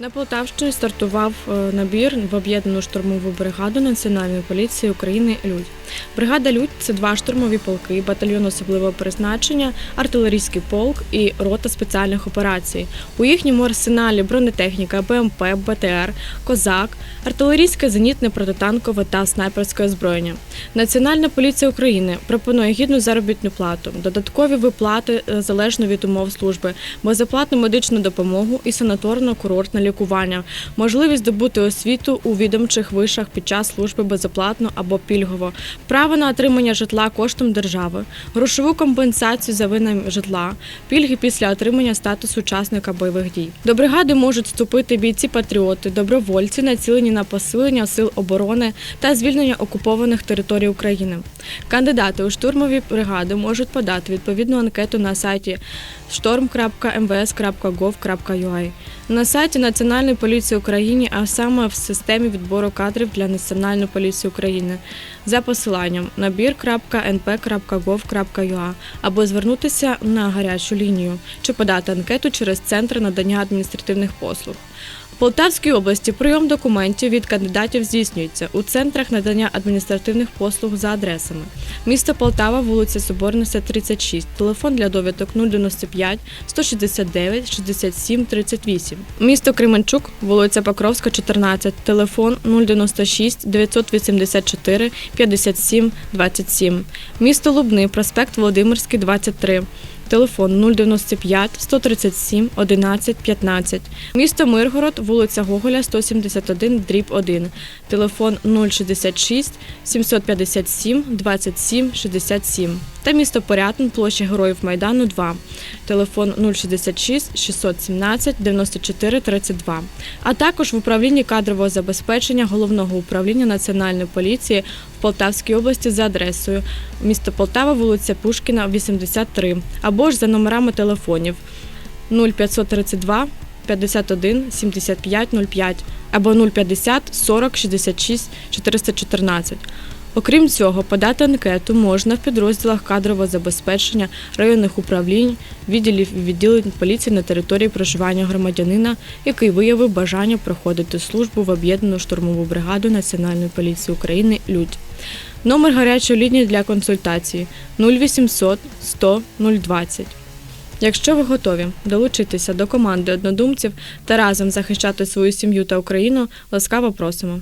На Полтавщині стартував е, набір в об'єднану штурмову бригаду Національної поліції України Людь. Бригада Людь це два штурмові полки, батальйон особливого призначення, артилерійський полк і рота спеціальних операцій. У їхньому арсеналі бронетехніка, БМП, БТР, Козак, артилерійське зенітне протитанкове та снайперське озброєння. Національна поліція України пропонує гідну заробітну плату, додаткові виплати е, залежно від умов служби, безоплатну медичну допомогу і санаторно-курортне лікування, можливість здобути освіту у відомчих вишах під час служби безоплатно або пільгово, право на отримання житла коштом держави, грошову компенсацію за винайм житла, пільги після отримання статусу учасника бойових дій. До бригади можуть вступити бійці-патріоти, добровольці, націлені на посилення сил оборони та звільнення окупованих територій України. Кандидати у штурмові бригади можуть подати відповідну анкету на сайті storm.mvs.gov.ua, на сайті Національної поліції України, а саме в системі відбору кадрів для Національної поліції України за посиланням набір.np.gov.ua або звернутися на гарячу лінію чи подати анкету через центр надання адміністративних послуг. Полтавській області прийом документів від кандидатів здійснюється у центрах надання адміністративних послуг за адресами. Місто Полтава, вулиця Соборності, 36, телефон для довідок 095 169 67 38. Місто Кременчук, вулиця Покровська, 14, телефон 096 984 57 27. Місто Лубни, проспект Володимирський, 23. Телефон 095 137 11 15. Місто Миргород, вулиця Гоголя, 171, дріб 1. Телефон 066 757 27 67. Та місто Порятин, площа Героїв Майдану, 2. Телефон 066 617 94 32. А також в управлінні кадрового забезпечення Головного управління Національної поліції в Полтавській області за адресою місто Полтава, вулиця Пушкіна, 83, або ж за номерами телефонів 0532 51 75 05 або 050 40 66 414. Окрім цього, подати анкету можна в підрозділах кадрового забезпечення районних управлінь, відділів і відділень поліції на території проживання громадянина, який виявив бажання проходити службу в об'єднану штурмову бригаду Національної поліції України Людь. Номер гарячої лінії для консультації 0800 100 020. Якщо ви готові долучитися до команди однодумців та разом захищати свою сім'ю та Україну, ласкаво просимо.